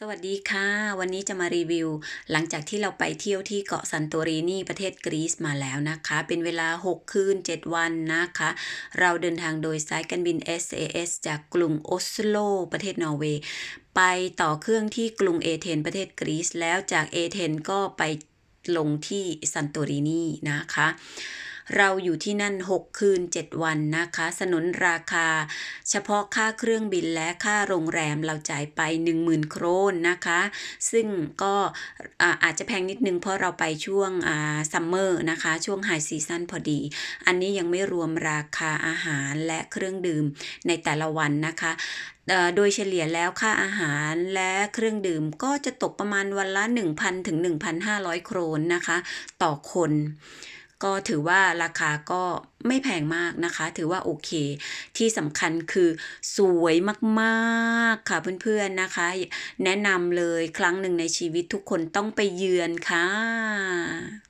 สวัสดีค่ะ วันนี้จะมารีวิว หลังจากที่เราไปเที่ยวที่เกาะซันโตรินีประเทศกรีซมาแล้วนะคะ เป็นเวลา 6 คืน 7 วันนะคะ เราเดินทางโดยสายการบิน SAS จากกรุงโอสโล ประเทศนอร์เวย์ ไปต่อเครื่องที่กรุงเอเธนประเทศกรีซแล้วจากเอเธนก็ไปลงที่ซันโตรินีนะคะ เราอยู่ที่นั่น 6 คืน 7 วันนะคะ สนนราคา เฉพาะค่าเครื่องบินและค่าโรงแรมเราจ่ายไป 10,000 โครนนะคะ ซึ่งก็อาอาจจะแพงนิดนึงเพราะเราไปช่วงซัมเมอร์นะคะ ช่วงไฮซีซันพอดี อันนี้ยังไม่รวมราคาอาหารและเครื่องดื่มในแต่ละวันนะคะโดยเฉลี่ยแล้วค่าอาหารและเครื่องดื่มก็จะตกประมาณวันละ 1,000 ถึง 1,500 โครนนะคะ ต่อคน ก็ถือว่าราคาก็ไม่แพงมากนะคะ ถือว่าโอเค ที่สำคัญคือสวยมากๆค่ะเพื่อนๆนะคะ แนะนำเลยครั้งหนึ่งในชีวิตทุกคนต้องไปเยือนค่ะ